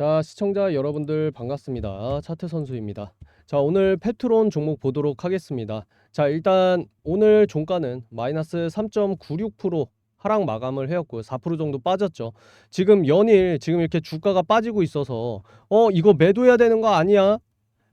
자, 시청자 여러분들 반갑습니다. 차트 선수입니다. 자, 오늘 페트론 종목 보도록 하겠습니다. 자, 일단 오늘 종가는 마이너스 3.96% 하락 마감을 해왔고요. 4% 정도 빠졌죠. 지금 연일 지금 이렇게 주가가 빠지고 있어서 어, 이거 매도해야 되는 거 아니야?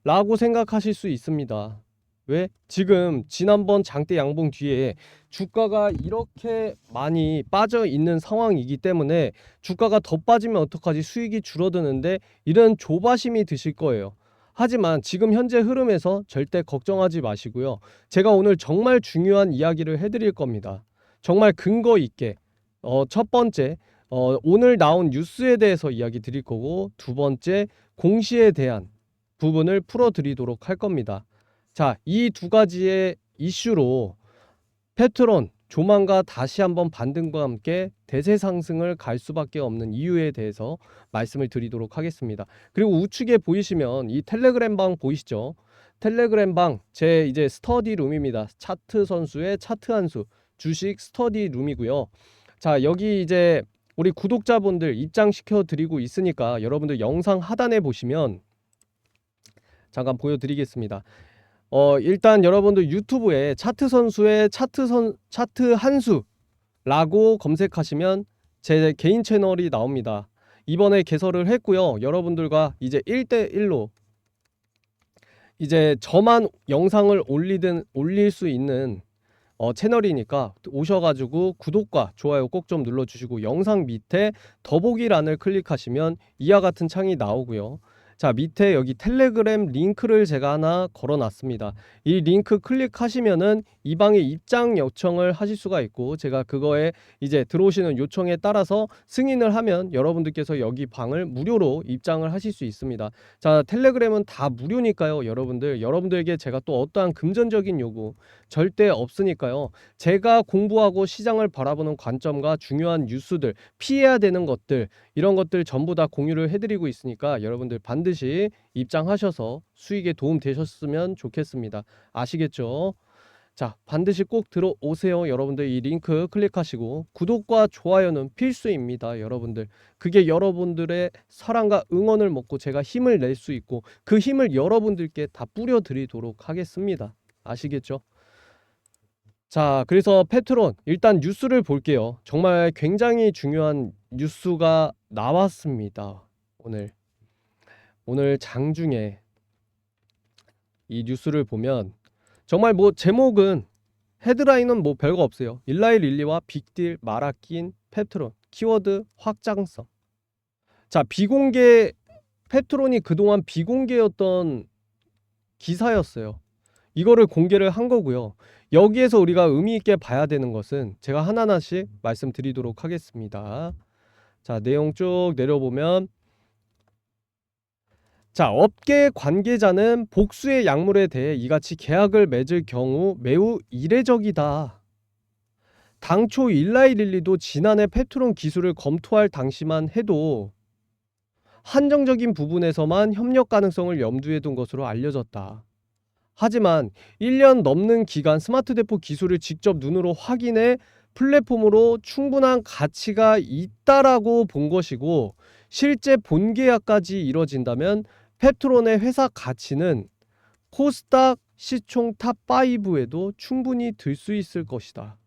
라고 생각하실 수 있습니다. 왜? 지금 지난번 장대 양봉 뒤에 주가가 이렇게 많이 빠져 있는 상황이기 때문에 주가가 더 빠지면 어떡하지 수익이 줄어드는데 이런 조바심이 드실 거예요. 하지만 지금 현재 흐름에서 절대 걱정하지 마시고요. 제가 오늘 정말 중요한 이야기를 해드릴 겁니다. 정말 근거 있게 어, 첫 번째 어, 오늘 나온 뉴스에 대해서 이야기 드릴 거고 두 번째 공시에 대한 부분을 풀어드리도록 할 겁니다. 자, 이 두 가지의 이슈로 페트론 조만간 다시 한번 반등과 함께 대세 상승을 갈 수밖에 없는 이유에 대해서 말씀을 드리도록 하겠습니다. 그리고 우측에 보이시면 이 텔레그램 방 보이시죠? 텔레그램 방 제 이제 스터디 룸입니다. 차트 선수의 차트 한수 주식 스터디 룸이고요. 자, 여기 이제 우리 구독자분들 입장시켜 드리고 있으니까 여러분들 영상 하단에 보시면 잠깐 보여드리겠습니다. 어, 일단 여러분들 유튜브에 차트 선수의 차트 선 차트 한 수라고 검색하시면 제 개인 채널이 나옵니다. 이번에 개설을 했고요. 여러분들과 이제 1대 1로 이제 저만 영상을 올리든 올릴 수 있는 어, 채널이니까 오셔가지고 구독과 좋아요 꼭 좀 눌러주시고 영상 밑에 더보기란을 클릭하시면 이와 같은 창이 나오고요. 자 밑에 여기 텔레그램 링크를 제가 하나 걸어놨습니다. 이 링크 클릭하시면은 이 방에 입장 요청을 하실 수가 있고 제가 그거에 이제 들어오시는 요청에 따라서 승인을 하면 여러분들께서 여기 방을 무료로 입장을 하실 수 있습니다. 자 텔레그램은 다 무료니까요 여러분들 여러분들에게 제가 또 어떠한 금전적인 요구 절대 없으니까요 제가 공부하고 시장을 바라보는 관점과 중요한 뉴스들 피해야 되는 것들 이런 것들 전부 다 공유를 해드리고 있으니까 여러분들 반드시 입장하셔서 수익에 도움 되셨으면 좋겠습니다. 아시겠죠? 자, 반드시 꼭 들어오세요. 여러분들 이 링크 클릭하시고 구독과 좋아요는 필수입니다. 여러분들. 그게 여러분들의 사랑과 응원을 먹고 제가 힘을 낼 수 있고 그 힘을 여러분들께 다 뿌려 드리도록 하겠습니다. 아시겠죠? 자, 그래서 페트론 일단 뉴스를 볼게요. 정말 굉장히 중요한 뉴스가 나왔습니다. 오늘 오늘 장중에 이 뉴스를 보면 정말 뭐 제목은 헤드라인은 뭐 별거 없어요. 일라이 릴리와 빅딜 마라낀 페트론 키워드 확장성. 자, 비공개 페트론이 그동안 비공개였던 기사였어요. 이거를 공개를 한 거고요. 여기에서 우리가 의미 있게 봐야 되는 것은 제가 하나하나씩 말씀드리도록 하겠습니다. 자, 내용 쭉 내려보면 자, 업계 관계자는 복수의 약물에 대해 이같이 계약을 맺을 경우 매우 이례적이다. 당초 일라이릴리도 지난해 페트론 기술을 검토할 당시만 해도 한정적인 부분에서만 협력 가능성을 염두에 둔 것으로 알려졌다. 하지만 1년 넘는 기간 스마트 대포 기술을 직접 눈으로 확인해 플랫폼으로 충분한 가치가 있다라고 본 것이고 실제 본계약까지 이뤄진다면 페트론의 회사 가치는 코스닥 시총 탑5에도 충분히 들 수 있을 것이다.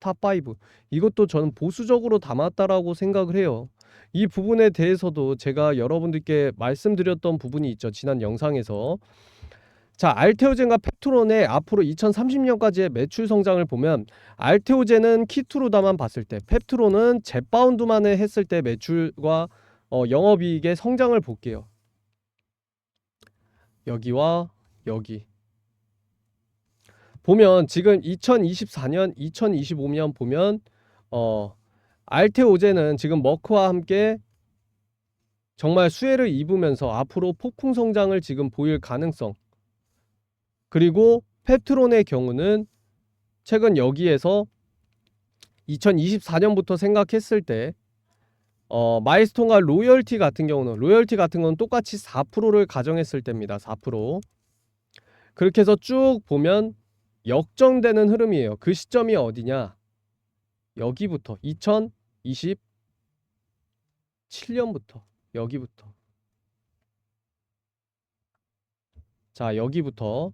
탑5. 이것도 저는 보수적으로 담았다라고 생각을 해요. 이 부분에 대해서도 제가 여러분들께 말씀드렸던 부분이 있죠. 지난 영상에서. 자, 알테오젠과 페트론의 앞으로 2030년까지의 매출 성장을 보면 알테오젠은 키투로다만 봤을 때, 페트론은 젯바운드만 했을 때 매출과 어, 영업이익의 성장을 볼게요. 여기와 여기 보면 지금 2024년, 2025년 보면 어 알테오제는 지금 머크와 함께 정말 수혜를 입으면서 앞으로 폭풍 성장을 지금 보일 가능성 그리고 페트론의 경우는 최근 여기에서 2024년부터 생각했을 때 어, 마이스톤과 로열티 같은 경우는 로열티 같은 건 똑같이 4%를 가정했을 때입니다. 4%. 그렇게 해서 쭉 보면 역정되는 흐름이에요. 그 시점이 어디냐? 여기부터 2027년부터 여기부터 자 여기부터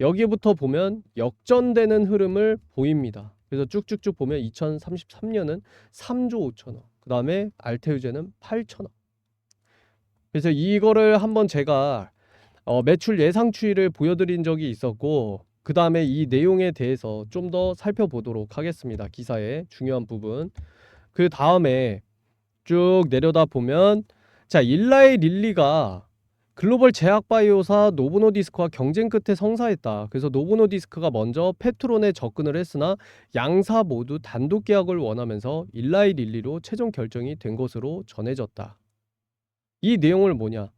여기부터 보면 역전되는 흐름을 보입니다. 그래서 쭉쭉쭉 보면 2033년은 3조 5천억 그 다음에 알테우제는 8천억 그래서 이거를 한번 제가 어, 매출 예상 추이를 보여드린 적이 있었고 그 다음에 이 내용에 대해서 좀 더 살펴보도록 하겠습니다. 기사의 중요한 부분 그 다음에 쭉 내려다 보면 자 일라이 릴리가 글로벌 제약 바이오사 노보노디스크와 경쟁 끝에 성사했다. 그래서 노보노디스크가 먼저 페트론에 접근을 했으나 양사 모두 단독 계약을 원하면서 일라이 릴리로 최종 결정이 된 것으로 전해졌다. 이 내용을 뭐냐?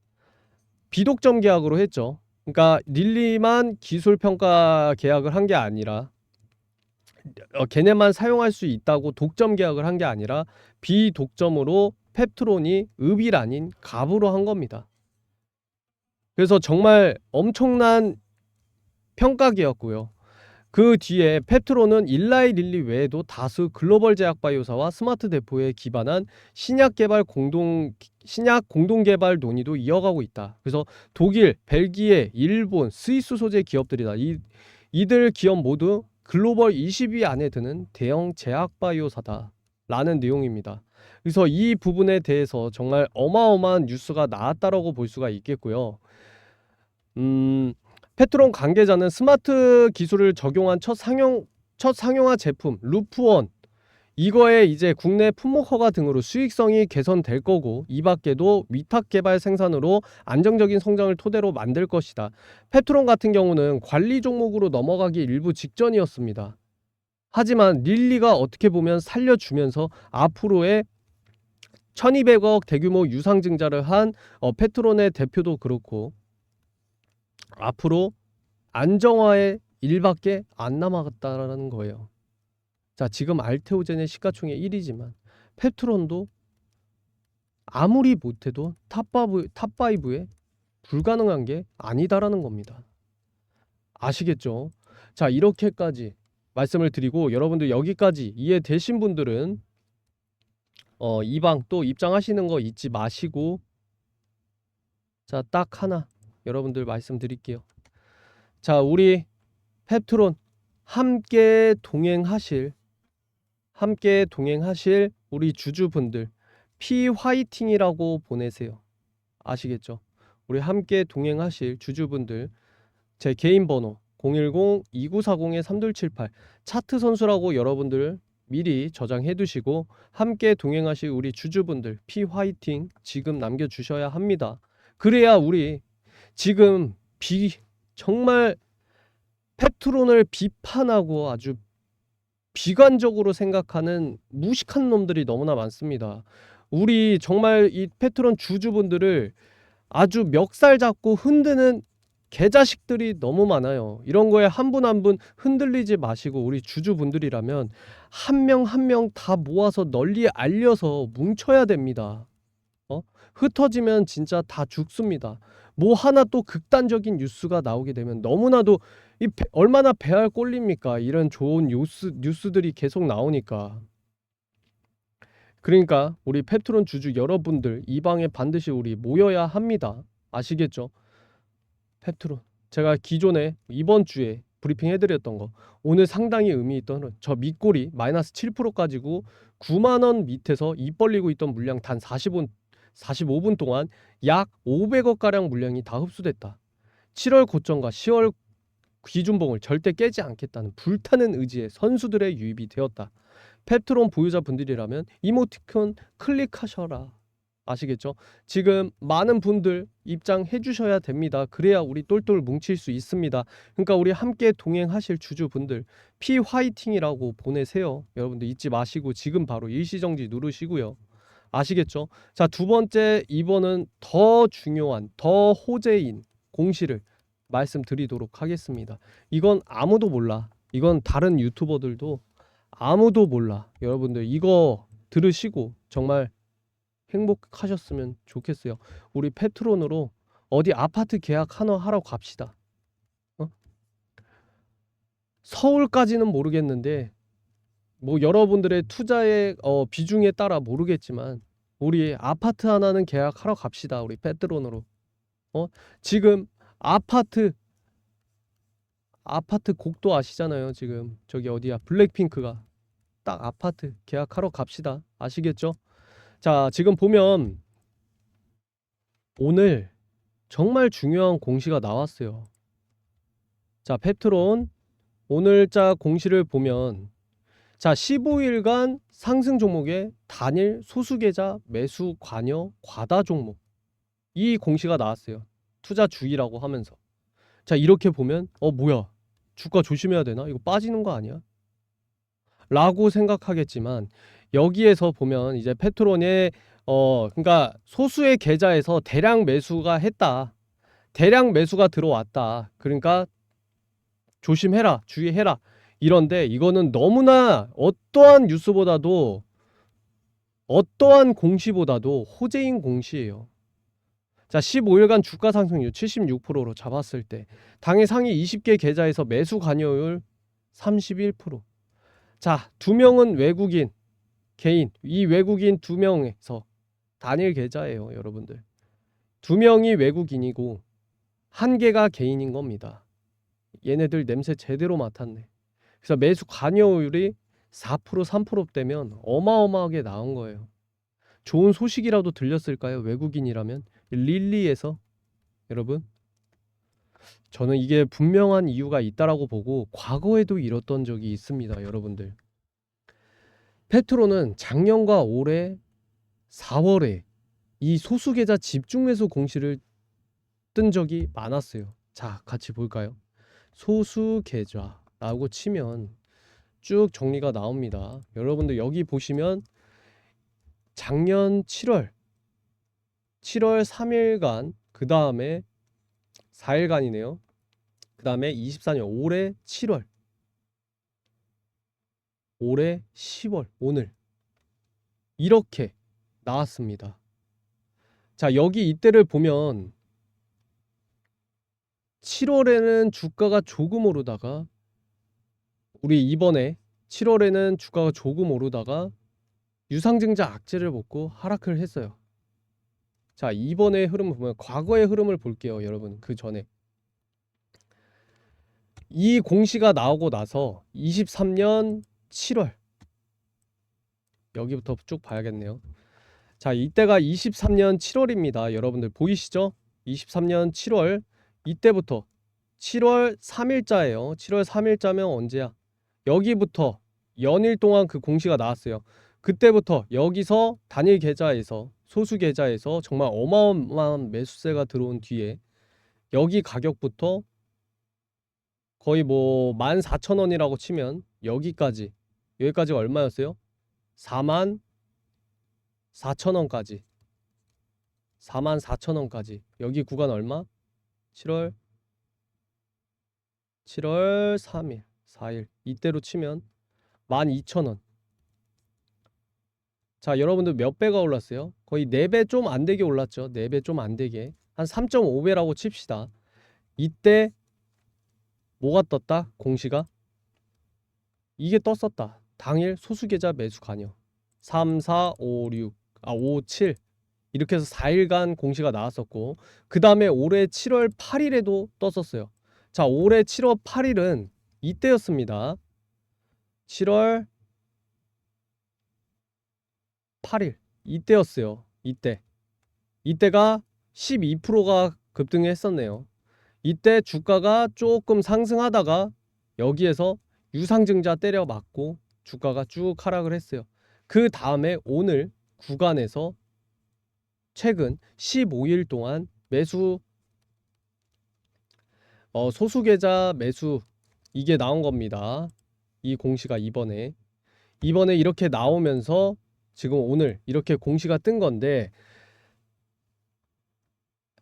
비독점 계약으로 했죠. 그러니까 릴리만 기술 평가 계약을 한 게 아니라 어, 걔네만 사용할 수 있다고 독점 계약을 한 게 아니라 비독점으로 펩트론이 읍일 아닌 갑으로 한 겁니다. 그래서 정말 엄청난 평가기였고요. 그 뒤에 펩트론은 일라이 릴리 외에도 다수 글로벌 제약 바이오사와 스마트 대포에 기반한 신약 개발 공동 신약 공동 개발 논의도 이어가고 있다. 그래서 독일, 벨기에, 일본, 스위스 소재 기업들이다. 이 이들 기업 모두 글로벌 20위 안에 드는 대형 제약 바이오사다. 라는 내용입니다. 그래서 이 부분에 대해서 정말 어마어마한 뉴스가 나왔다라고 볼 수가 있겠고요. 음, 페트론 관계자는 스마트 기술을 적용한 첫 상용 첫 상용화 제품 루프원 이거에 이제 국내 품목 허가 등으로 수익성이 개선될 거고 이 밖에도 위탁 개발 생산으로 안정적인 성장을 토대로 만들 것이다. 페트론 같은 경우는 관리 종목으로 넘어가기 일부 직전이었습니다. 하지만 릴리가 어떻게 보면 살려주면서 앞으로의 1200억 대규모 유상증자를 한 어, 페트론의 대표도 그렇고 앞으로 안정화의 일밖에 안 남았다라는 거예요. 자, 지금 알테오젠의 시가총액 1위지만 페트론도 아무리 못해도 탑5, 탑5에 불가능한 게 아니다라는 겁니다. 아시겠죠? 자, 이렇게까지 말씀을 드리고 여러분들 여기까지 이해되신 분들은 어, 이 방 또 입장하시는 거 잊지 마시고 자, 딱 하나 여러분들 말씀드릴게요. 자, 우리 페트론 함께 동행하실 함께 동행하실 우리 주주분들 피 화이팅이라고 보내세요. 아시겠죠? 우리 함께 동행하실 주주분들 제 개인 번호 010-2940-3278 차트 선수라고 여러분들 미리 저장해 두시고 함께 동행하실 우리 주주분들 피 화이팅 지금 남겨 주셔야 합니다. 그래야 우리 지금 비 정말 페트론을 비판하고 아주 비관적으로 생각하는 무식한 놈들이 너무나 많습니다. 우리 정말 이 페트론 주주분들을 아주 멱살 잡고 흔드는 개자식들이 너무 많아요. 이런 거에 한 분 한 분 흔들리지 마시고 우리 주주분들이라면 한 명 한 명 다 모아서 널리 알려서 뭉쳐야 됩니다. 어? 흩어지면 진짜 다 죽습니다. 뭐 하나 또 극단적인 뉴스가 나오게 되면 너무나도 이 배- 얼마나 배알 꼴립니까? 이런 좋은 뉴스 뉴스들이 계속 나오니까. 그러니까 우리 페트론 주주 여러분들 이 방에 반드시 우리 모여야 합니다. 아시겠죠? 페트론 제가 기존에 이번 주에 브리핑 해드렸던 거 오늘 상당히 의미 있던 저 밑골이 마이너스 7% 가지고 9만 원 밑에서 입 벌리고 있던 물량 단 45, 45분 동안 약 500억 가량 물량이 다 흡수됐다. 7월 고점과 10월 기준봉을 절대 깨지 않겠다는 불타는 의지에 선수들의 유입이 되었다. 페트론 보유자 분들이라면 이모티콘 클릭하셔라. 아시겠죠? 지금 많은 분들 입장해 주셔야 됩니다. 그래야 우리 똘똘 뭉칠 수 있습니다. 그러니까 우리 함께 동행하실 주주분들 피 화이팅이라고 보내세요. 여러분들 잊지 마시고 지금 바로 일시정지 누르시고요. 아시겠죠? 자, 두 번째 이번은 더 중요한 더 호재인 공시를 말씀드리도록 하겠습니다. 이건 아무도 몰라. 이건 다른 유튜버들도 아무도 몰라. 여러분들 이거 들으시고 정말 행복하셨으면 좋겠어요. 우리 페트론으로 어디 아파트 계약 하나 하러 갑시다. 어? 서울까지는 모르겠는데 뭐 여러분들의 투자의 어, 비중에 따라 모르겠지만 우리 아파트 하나는 계약하러 갑시다. 우리 페트론으로. 어? 지금 아파트 아파트 곡도 아시잖아요. 지금 저기 어디야? 블랙핑크가 딱 아파트 계약하러 갑시다. 아시겠죠? 자, 지금 보면 오늘 정말 중요한 공시가 나왔어요. 자, 펩트론 오늘자 공시를 보면 자, 15일간 상승 종목의 단일 소수 계좌 매수 관여 과다 종목 이 공시가 나왔어요. 투자 주의라고 하면서. 자, 이렇게 보면 어 뭐야? 주가 조심해야 되나? 이거 빠지는 거 아니야? 라고 생각하겠지만 여기에서 보면 이제 페트론의 어 그러니까 소수의 계좌에서 대량 매수가 했다. 대량 매수가 들어왔다. 그러니까 조심해라. 주의해라. 이런데 이거는 너무나 어떠한 뉴스보다도 어떠한 공시보다도 호재인 공시예요. 자, 15일간 주가 상승률 76%로 잡았을 때 당일 상위 20개 계좌에서 매수 관여율 31%. 자, 두 명은 외국인 개인. 이 외국인 두 명에서 단일 계좌예요, 여러분들. 두 명이 외국인이고 한 개가 개인인 겁니다. 얘네들 냄새 제대로 맡았네. 그래서 매수 관여율이 4% 3%대면 어마어마하게 나온 거예요. 좋은 소식이라도 들렸을까요? 외국인이라면 릴리에서 여러분 저는 이게 분명한 이유가 있다라고 보고 과거에도 이뤘던 적이 있습니다, 여러분들. 페트로는 작년과 올해 4월에 이 소수 계좌 집중 매수 공시를 뜬 적이 많았어요. 자, 같이 볼까요? 소수 계좌라고 치면 쭉 정리가 나옵니다. 여러분들 여기 보시면 작년 7월 7월 3일간 그 다음에 4일간이네요. 그 다음에 24년 올해 7월 올해 10월 오늘 이렇게 나왔습니다. 자 여기 이때를 보면 7월에는 주가가 조금 오르다가 우리 이번에 7월에는 주가가 조금 오르다가 유상증자 악재를 먹고 하락을 했어요. 자, 이번의 흐름을 보면 과거의 흐름을 볼게요, 여러분. 그 전에. 이 공시가 나오고 나서 23년 7월 여기부터 쭉 봐야겠네요. 자, 이때가 23년 7월입니다. 여러분들 보이시죠? 23년 7월 이때부터 7월 3일자예요. 7월 3일자면 언제야? 여기부터 연일 동안 그 공시가 나왔어요. 그때부터 여기서 단일 계좌에서 소수 계좌에서 정말 어마어마한 매수세가 들어온 뒤에 여기 가격부터 거의 뭐 14,000원이라고 치면 여기까지 여기까지 얼마였어요? 4만 4천원까지. 4만 4천원까지. 여기 구간 얼마? 7월? 7월 3일 4일. 이때로 치면 12,000원. 자 여러분들 몇 배가 올랐어요? 거의 4배 좀 안 되게 올랐죠? 4배 좀 안 되게. 한 3.5배라고 칩시다. 이때 뭐가 떴다? 공시가? 이게 떴었다 당일 소수계좌 매수 관여 3, 4, 5, 6, 아 5, 7 이렇게 해서 4일간 공시가 나왔었고 그 다음에 올해 7월 8일에도 떴었어요 자 올해 7월 8일은 이때였습니다 7월 8일 이때였어요. 이때. 이때가 12%가 급등했었네요. 이때 주가가 조금 상승하다가 여기에서 유상증자 때려 맞고 주가가 쭉 하락을 했어요. 그 다음에 오늘 구간에서 최근 15일 동안 매수 어, 소수 계좌 매수 이게 나온 겁니다. 이 공시가 이번에 이번에 이렇게 나오면서 지금 오늘 이렇게 공시가 뜬 건데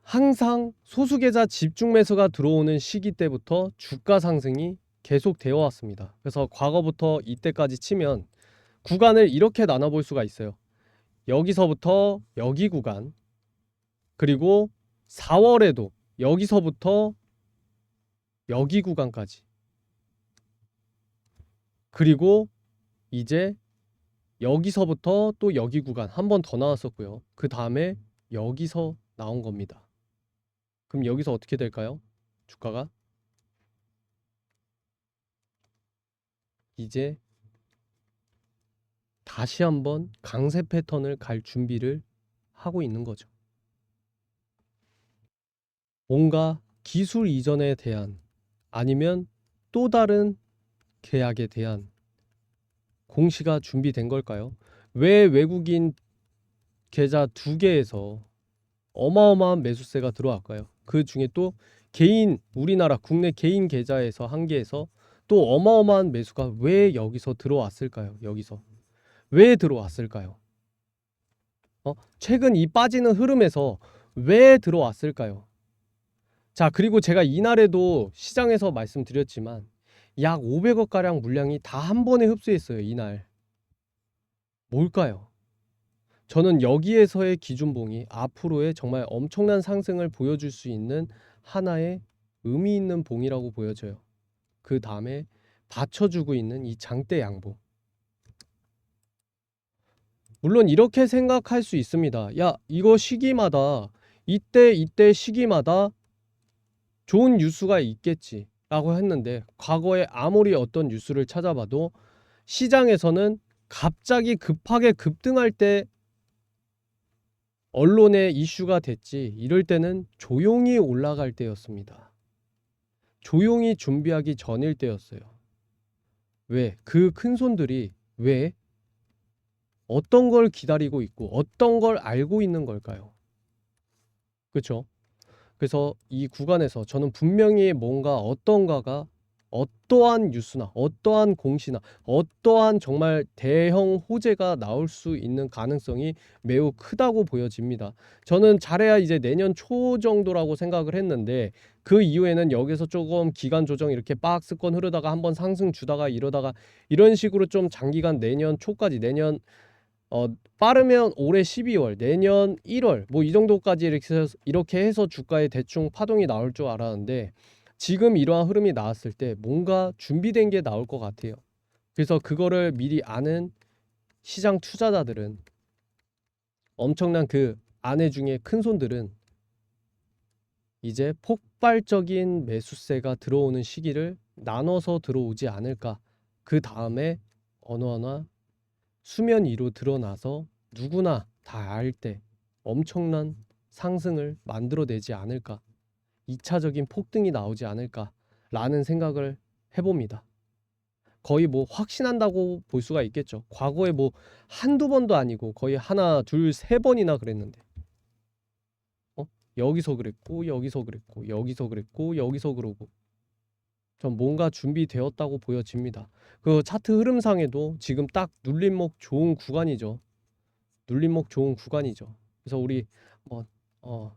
항상 소수 계좌 집중 매수가 들어오는 시기 때부터 주가 상승이 계속 되어 왔습니다. 그래서 과거부터 이때까지 치면 구간을 이렇게 나눠 볼 수가 있어요. 여기서부터 여기 구간 그리고 4월에도 여기서부터 여기 구간까지 그리고 이제 여기서부터 또 여기 구간 한 번 더 나왔었고요. 그 다음에 여기서 나온 겁니다. 그럼 여기서 어떻게 될까요? 주가가 이제 다시 한번 강세 패턴을 갈 준비를 하고 있는 거죠. 뭔가 기술 이전에 대한 아니면 또 다른 계약에 대한 공시가 준비된 걸까요? 왜 외국인 계좌 두 개에서 어마어마한 매수세가 들어왔까요? 그 중에 또 개인 우리나라 국내 개인 계좌에서 한 개에서 또 어마어마한 매수가 왜 여기서 들어왔을까요? 여기서 왜 들어왔을까요? 어? 최근 이 빠지는 흐름에서 왜 들어왔을까요? 자, 그리고 제가 이날에도 시장에서 말씀드렸지만 약 500억 가량 물량이 다 한 번에 흡수했어요, 이날. 뭘까요? 저는 여기에서의 기준봉이 앞으로의 정말 엄청난 상승을 보여줄 수 있는 하나의 의미 있는 봉이라고 보여져요. 그 다음에 받쳐주고 있는 이 장대 양봉. 물론 이렇게 생각할 수 있습니다. 야, 이거 시기마다 이때 이때 시기마다 좋은 뉴스가 있겠지 라고 했는데 과거에 아무리 어떤 뉴스를 찾아봐도 시장에서는 갑자기 급하게 급등할 때 언론에 이슈가 됐지 이럴 때는 조용히 올라갈 때였습니다. 조용히 준비하기 전일 때였어요. 왜? 그 큰 손들이 왜? 어떤 걸 기다리고 있고 어떤 걸 알고 있는 걸까요? 그렇죠? 그래서 이 구간에서 저는 분명히 뭔가 어떤가가 어떠한 뉴스나 어떠한 공시나 어떠한 정말 대형 호재가 나올 수 있는 가능성이 매우 크다고 보여집니다. 저는 잘해야 이제 내년 초 정도라고 생각을 했는데 그 이후에는 여기서 조금 기간 조정 이렇게 박스권 흐르다가 한번 상승 주다가 이러다가 이런 식으로 좀 장기간 내년 초까지 내년 어 빠르면 올해 12월, 내년 1월 뭐 이 정도까지 이렇게 해서, 주가에 대충 파동이 나올 줄 알았는데 지금 이러한 흐름이 나왔을 때 뭔가 준비된 게 나올 것 같아요. 그래서 그거를 미리 아는 시장 투자자들은 엄청난 그 아내 중에 큰 손들은 이제 폭발적인 매수세가 들어오는 시기를 나눠서 들어오지 않을까. 그 다음에 어느 하나 수면 위로 드러나서 누구나 다 알 때 엄청난 상승을 만들어내지 않을까. 2차적인 폭등이 나오지 않을까라는 생각을 해봅니다. 거의 뭐 확신한다고 볼 수가 있겠죠. 과거에 뭐 한두 번도 아니고 거의 하나, 둘, 세 번이나 그랬는데. 어? 여기서 그랬고, 여기서 그랬고, 여기서 그랬고, 여기서 그러고. 전 뭔가 준비되었다고 보여집니다. 그 차트 흐름상에도 지금 딱 눌림목 좋은 구간이죠. 눌림목 좋은 구간이죠. 그래서 우리 뭐 어,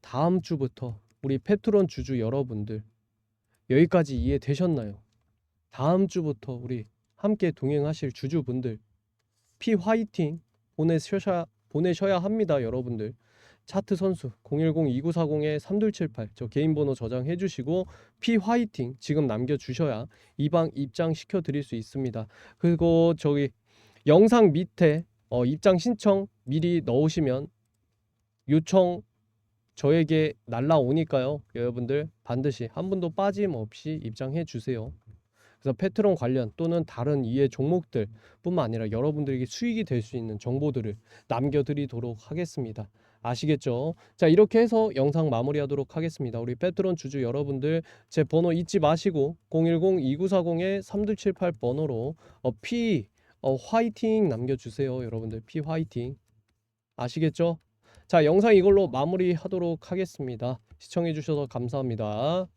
다음 주부터 우리 페트론 주주 여러분들 여기까지 이해되셨나요? 다음 주부터 우리 함께 동행하실 주주분들 피 화이팅 보내셔야 보내셔야 합니다, 여러분들. 차트 선수 010-2940-3278 저 개인 번호 저장해 주시고 피 화이팅 지금 남겨 주셔야 이 방 입장 시켜 드릴 수 있습니다. 그리고 저기 영상 밑에 어, 입장 신청 미리 넣으시면 요청 저에게 날라오니까요. 여러분들 반드시 한 분도 빠짐없이 입장해 주세요. 그래서 패트론 관련 또는 다른 이해 종목들 뿐만 아니라 여러분들에게 수익이 될 수 있는 정보들을 남겨드리도록 하겠습니다. 아시겠죠? 자 이렇게 해서 영상 마무리하도록 하겠습니다. 우리 패트론 주주 여러분들 제 번호 잊지 마시고 010-2940-3278 번호로 어, P 어, 화이팅 남겨주세요. 여러분들 P 화이팅 아시겠죠? 자 영상 이걸로 마무리하도록 하겠습니다. 시청해주셔서 감사합니다.